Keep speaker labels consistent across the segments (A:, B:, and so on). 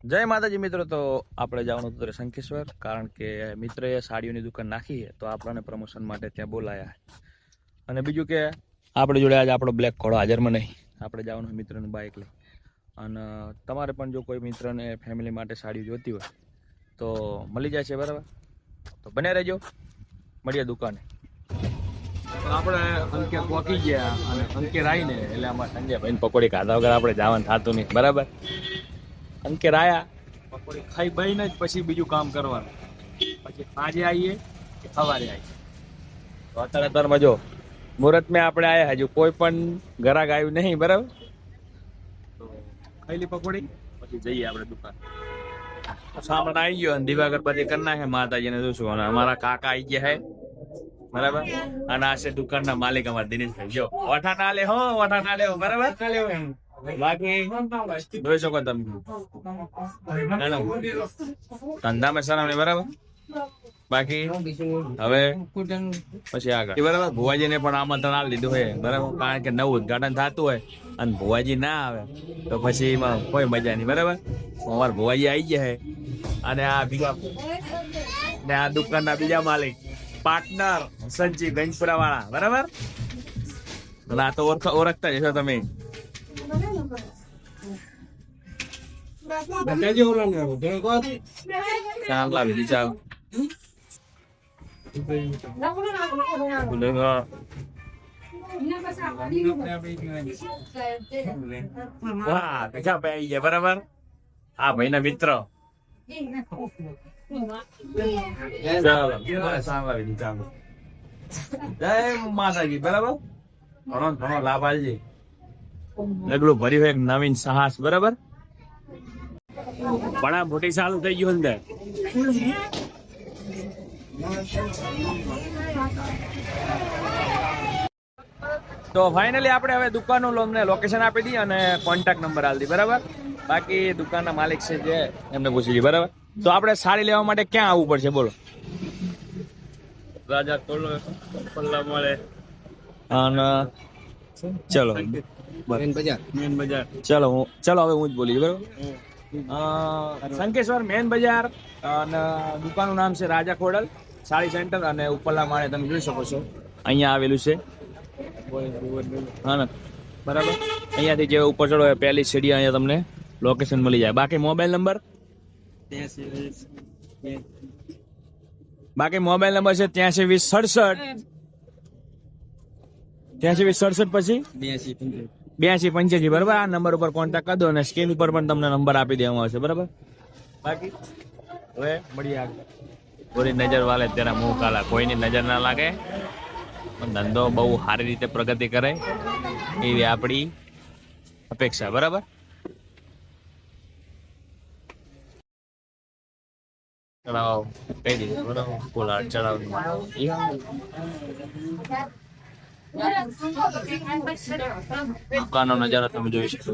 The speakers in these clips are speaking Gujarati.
A: જય માતાજી મિત્રો, તો આપણે જવાનું હતું શંખેશ્વર કારણ કે મિત્રએ સાડીઓની દુકાન નાખી તો આપણને પ્રમોશન માટે ત્યાં બોલાયા. અને બીજું કે, આપણે જોડે આજે આપણો બ્લેક ઘોડો હાજરમાં નહીં. આપણે જવાનું મિત્રનું બાઇક લઈ. અને તમારે પણ જો કોઈ મિત્રને ફેમિલી માટે સાડીઓ જોતી હોય, તો મળી જાય છે, બરાબર? તો બને રહેજો. મળીએ દુકાને. આપણે અંકે પોકી ગયા અને અંકે આવીને એટલે આમાં સંજયભાઈને પકોડી ખાધા વગર આપણે જવાનું થતું નહીં. બરાબર? અંકે રાયા પકોડી ખાઈ બહીને જ પછી બીજું કામ કરવાનું. પછી સાંજે આવીએ કે સવારે આવીએ. તો અત્યારે અત્યારમાં જો, મુહૂર્તમાં આપણે આવ્યા હજુ, કોઈ પણ ઘરાક આવ્યું નહીં, બરાબર? તો ખાઈલી પકોડી, પછી જઈએ આપણે દુકાન. સામાન આવી ગયો અને દીવા અગરબત્તી કરી નાખે માતાજીને જોશું અમારા કાકા આવી ગયા હે, બરાબર? અને આ છે દુકાનના માલિક અમારા દિનેશભાઈ. જો વઠા ના લે હો વઠા ના લે બરાબર? ના લેવો એમ બાકી જોઈ શકો તમે. શરમ નહીં બરાબર? બાકી હવે પછી આગળ. બરાબર. ભુવાજીને પણ આમંત્રણ આપી લીધું હોય બરાબર? કારણ કે નવું ઉદઘાટન થતું હોય અને ભુવાજી ના આવે તો પછી એમાં કોઈ મજા નહીં બરાબર? અમારા ભુવાજી આવી ગયા અને આ બીજા ને આ દુકાનના બીજા માલિક પાર્ટનર સંજીવ ગંજપુરા વાળા બરાબર આ તો જશો ઓળખતા જ હશો તમે ચાલ લાવી દી ચાલ ગુનેગાર. વાહ કશા ભાઈ ગયા બરાબર આ ભાઈના મિત્ર ચાલો બસ આ લાવી દી ચાલો જય માતાજી બરાબર ઘણો ને ઘણો લાભ આલજે ડગલું ભર્યું એક નવીન સાહસ બરાબર? પણ આ મોટી સારું થઈ ગયું અંદર. તો ફાઇનલી આપણે હવે દુકાનનું અમને લોકેશન આપી દી અને કોન્ટેક્ટ નંબર આપી બરાબર? બાકી દુકાનના માલિક છે જે એમને પૂછી દી બરાબર? તો આપણે સાડી લેવા માટે ક્યાં આવવું પડશે બોલો? રાજા કોલો પલ્લા મળે. અને ચલો.
B: મેન બજાર
A: મેન બજાર ચલો હું ચલો હવે હું જ બોલી બરાબર? સંકેશ્વર મેન બજાર અને દુકાનનું નામ છે રાજા ખોડલ સાડી સેન્ટર અને ઉપરલા માળે તમે જોઈ શકો છો. અહીંયા આવેલું છે. હા ને? બરાબર? અહીંયાથી જે ઉપર ચડો પહેલી સીડી અહીંયા તમને લોકેશન મળી જાય. બાકી મોબાઈલ નંબર? બાકી મોબાઈલ નંબર છે ત્યાંસી વીસ સડસઠ. ત્યાંસી સડસઠ પછી?
B: બ્યાસી
A: બ્યાસી પંચ્યાસી બરાબર? આ નંબર ઉપર કોન્ટેક્ટ કરી દો અને સ્ક્રીન ઉપર પણ તમને નંબર આપી દેવામાં આવશે બરાબર? બાકી? હવે મળી આગળ. પૂરી નજર વાલે તેના મુંહ કાલા. કોઈની નજર ના લાગે પણ ધંધો બહુ સારી રીતે પ્રગતિ કરે એવી આપણી અપેક્ષા બરાબર? ચડાવો. કહી દીધું બરાબર પોલાડ ચડાવ. દુકાનનો નજારો તમે જોઈ શકો.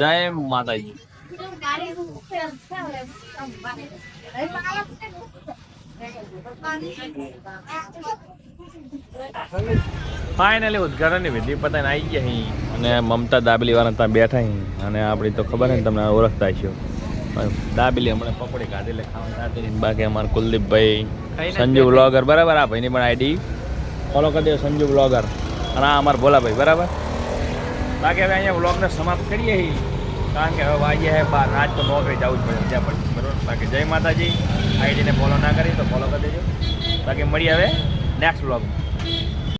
A: જય માતાજી. ફાઇનલી ઉદઘાટનની વિધિ પતાઈને આવી ગયા અહીં અને મમતા દાબલી વાળા ત્યાં બેઠા અહીં અને આપણી તો ખબર છે ને તમને ઓળખતા છો દાબેલી હમણાં પકોડી કાઢી લે ખાવાની. બાકી અમારા કુલદીપભાઈ સંજુ વ્લોગર બરાબર? આ ભાઈની પણ આઈડી ફોલો કરી દો સંજુ વ્લોગર અને આ અમારા ભોલાભાઈ બરાબર? બાકી હવે અહીંયા વ્લોગને સમાપ્ત કરીએ કારણ કે હવે વાગ્યા હે બાર રાત તો નોકરી જવું જ પડે ત્યાં પણ બરાબર? બાકી જય માતાજી. આઈડીને ફોલો ના કરી તો ફોલો કરી દેજો. બાકી મળીએ હવે નેક્સ્ટ વ્લોગમાં